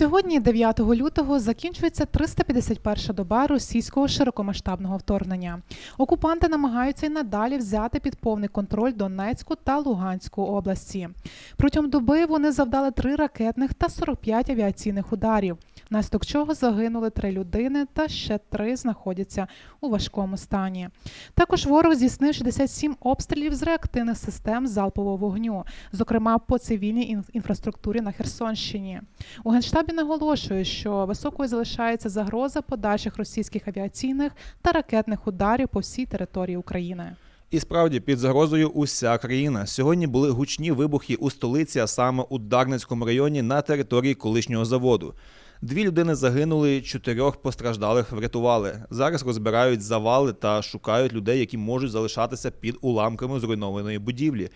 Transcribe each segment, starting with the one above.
Сьогодні, 9 лютого, закінчується 351 доба російського широкомасштабного вторгнення. Окупанти намагаються й надалі взяти під повний контроль Донецьку та Луганську області. Протягом доби вони завдали три ракетних та 45 авіаційних ударів, внаслідок чого загинули три людини та ще три знаходяться у важкому стані. Також ворог здійснив 67 обстрілів з реактивних систем залпового вогню, зокрема по цивільній інфраструктурі на Херсонщині. У Генштабі наголошують, що високою залишається загроза подальших російських авіаційних та ракетних ударів по всій території України. І справді під загрозою уся країна. Сьогодні були гучні вибухи у столиці, а саме у Дарницькому районі на території колишнього заводу. Дві людини загинули, чотирьох постраждалих врятували. Зараз розбирають завали та шукають людей, які можуть залишатися під уламками зруйнованої будівлі.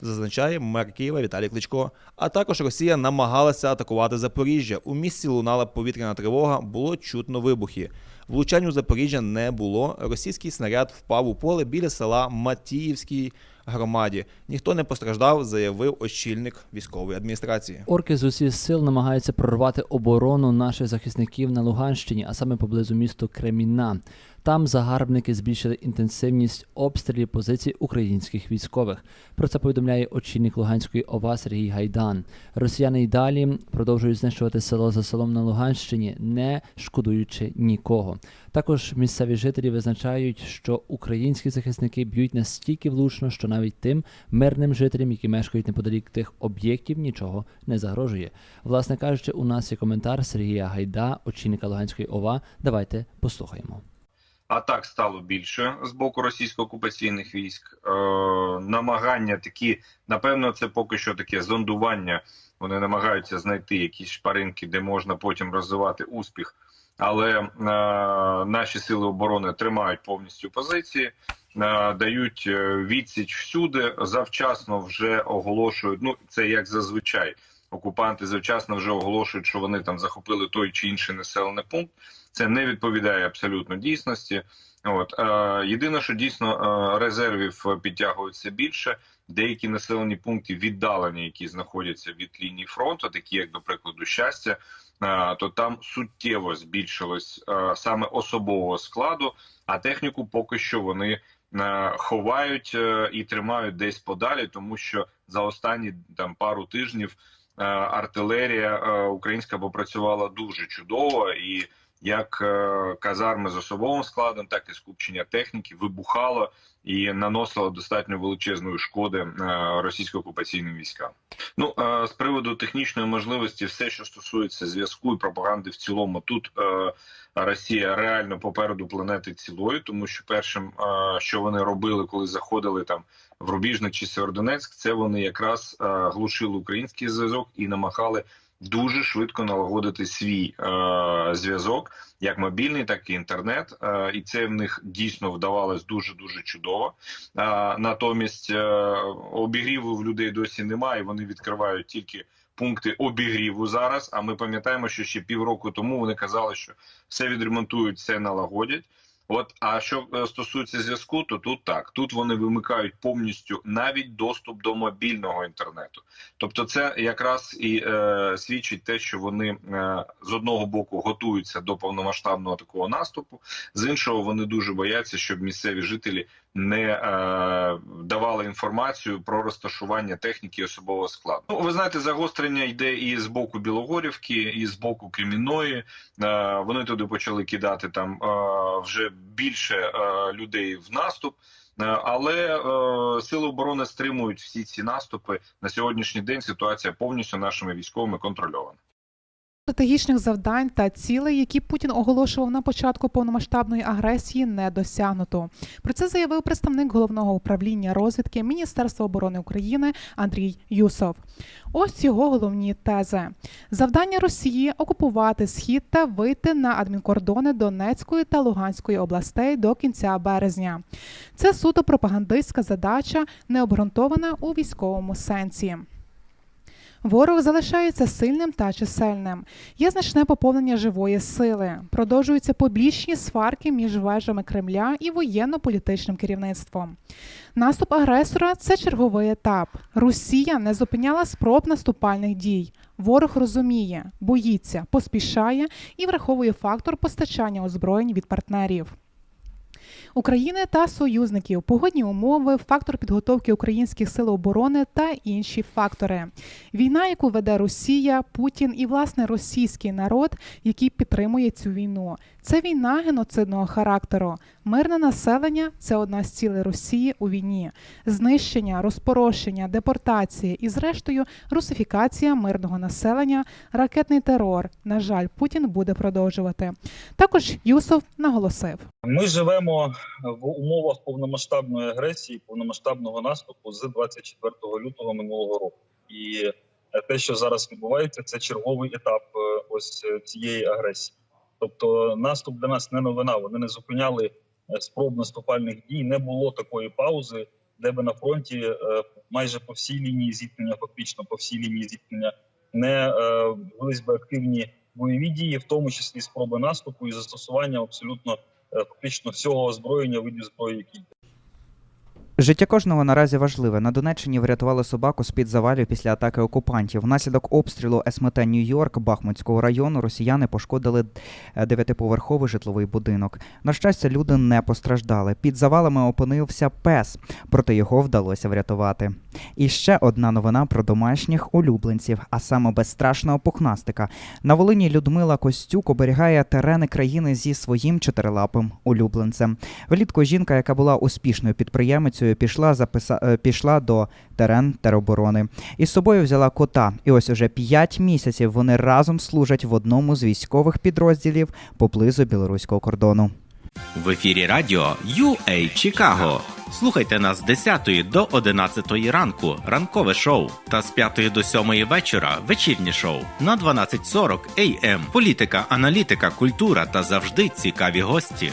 Зазначає мер Києва Віталій Кличко. А також Росія намагалася атакувати Запоріжжя. У місті лунала повітряна тривога, було чутно вибухи. Влучань у Запоріжжя не було. Російський снаряд впав у поле біля села Матіївській громаді. Ніхто не постраждав, заявив очільник військової адміністрації. Орки з усіх сил намагаються прорвати оборону наших захисників на Луганщині, а саме поблизу місту Креміна. Там загарбники збільшили інтенсивність обстрілів позицій українських військових. Про це повідомляє очільник Луганської ОВА Сергій Гайдан. Росіяни й далі продовжують знищувати село за селом на Луганщині, не шкодуючи нікого. Також місцеві жителі визначають, що українські захисники б'ють настільки влучно, що навіть тим мирним жителям, які мешкають неподалік тих об'єктів, нічого не загрожує. Власне кажучи, у нас є коментар Сергія Гайда, очільника Луганської ОВА. Давайте послухаємо. Атак стало більше з боку російсько-окупаційних військ. Е, намагання такі, напевно, це поки що таке зондування. Вони намагаються знайти якісь шпаринки, де можна потім розвивати успіх. Але е, наші сили оборони тримають повністю позиції, е, дають е, відсіч всюди. Завчасно вже оголошують. Ну це як зазвичай. Окупанти завчасно вже оголошують, що вони там захопили той чи інший населений пункт. Це не відповідає абсолютно дійсності. От е, єдине, що дійсно е, резервів підтягується більше. Деякі населені пункти віддалені, які знаходяться від лінії фронту, такі як, до прикладу, щастя, е, то там суттєво збільшилось саме особового складу, а техніку поки що вони ховають і тримають десь подалі, тому що за останні там пару тижнів артилерія е, українська попрацювала дуже чудово і як е, казарми з особовим складом, так і скупчення техніки вибухало і наносило достатньо величезної шкоди е, російсько-окупаційним військам. Ну е, з приводу технічної можливості, все, що стосується зв'язку і пропаганди в цілому, тут Росія реально попереду планети цілої, тому що першим, що вони робили, коли заходили там в Рубіжне чи Северодонецьк, це вони якраз глушили український зв'язок і намагали дуже швидко налагодити свій е, зв'язок, як мобільний, так і інтернет. Е, і це в них дійсно вдавалось дуже дуже чудово. Е, натомість е, обігріву в людей досі немає. Вони відкривають тільки. Пункти обігріву зараз. А ми пам'ятаємо, що ще півроку тому вони казали, що все відремонтують, все налагодять. От, а що е, стосується зв'язку, то тут так тут вони вимикають повністю навіть доступ до мобільного інтернету. Тобто, це якраз і е, свідчить те, що вони е, з одного боку готуються до повномасштабного такого наступу, з іншого вони дуже бояться, щоб місцеві жителі не е, давали інформацію про розташування техніки особового складу. Ну, ви знаєте, загострення йде і з боку Білогорівки, і з боку Кремінної. Е, вони туди почали кидати там е, вже більше е, людей в наступ. Е, Але е, сили оборони стримують всі ці наступи на сьогоднішній день. Ситуація повністю нашими військовими контрольована. Стратегічних завдань та цілей, які Путін оголошував на початку повномасштабної агресії, не досягнуто. Про це заявив представник головного управління розвідки Міністерства оборони України Андрій Юсов. Ось його головні тези: завдання Росії окупувати схід та вийти на адмінкордони Донецької та Луганської областей до кінця березня. Це суто пропагандистська задача, не обґрунтована у військовому сенсі. Ворог залишається сильним та чисельним. Є значне поповнення живої сили. Продовжуються побічні сварки між вежами Кремля і воєнно-політичним керівництвом. Наступ агресора це черговий етап. Росія не зупиняла спроб наступальних дій. Ворог розуміє, боїться, поспішає і враховує фактор постачання озброєнь від партнерів. України та союзників, погодні умови, фактор підготовки українських сил оборони та інші фактори. Війна, яку веде Росія, Путін і власне російський народ, який підтримує цю війну. Це війна геноцидного характеру. Мирне населення це одна з цілей Росії у війні. Знищення, розпорошення, депортації і, зрештою, русифікація мирного населення, ракетний терор. На жаль, Путін буде продовжувати. Також Юсов наголосив. Ми живемо в умовах повномасштабної агресії, повномасштабного наступу з 24 лютого минулого року. І те, що зараз відбувається, це черговий етап е, ось цієї агресії. Тобто, наступ для нас не новина. Вони не зупиняли е, спроб наступальних дій. Не було такої паузи, де би на фронті е, майже по всій лінії зіткнення, фактично по всій лінії зіткнення, не е, велись би активні бойові дії, в тому числі спроби наступу і застосування абсолютно е, фактично всього озброєння видів зброї, які. Життя кожного наразі важливе. На Донеччині врятували собаку з під завалів після атаки окупантів. Внаслідок обстрілу СМТ Нью-Йорк Бахмутського району росіяни пошкодили е, дев'ятиповерховий житловий будинок. На щастя, люди не постраждали. Під завалами опинився пес, проте його вдалося врятувати. І ще одна новина про домашніх улюбленців, а саме безстрашного пухнастика. На Волині Людмила Костюк оберігає терени країни зі своїм чотирилапим улюбленцем. Влітку жінка, яка була успішною підприємицею, пішла записа... е, пішла до терен тероборони. І з собою взяла кота. І ось уже 5 місяців вони разом служать в одному з військових підрозділів поблизу білоруського кордону. В ефірі радіо UA Чикаго. Слухайте нас з 10 до 11 ранку, ранкове шоу, та з 5 до 7 вечора вечірнє шоу на 12.40 AM. Політика, аналітика, культура та завжди цікаві гості.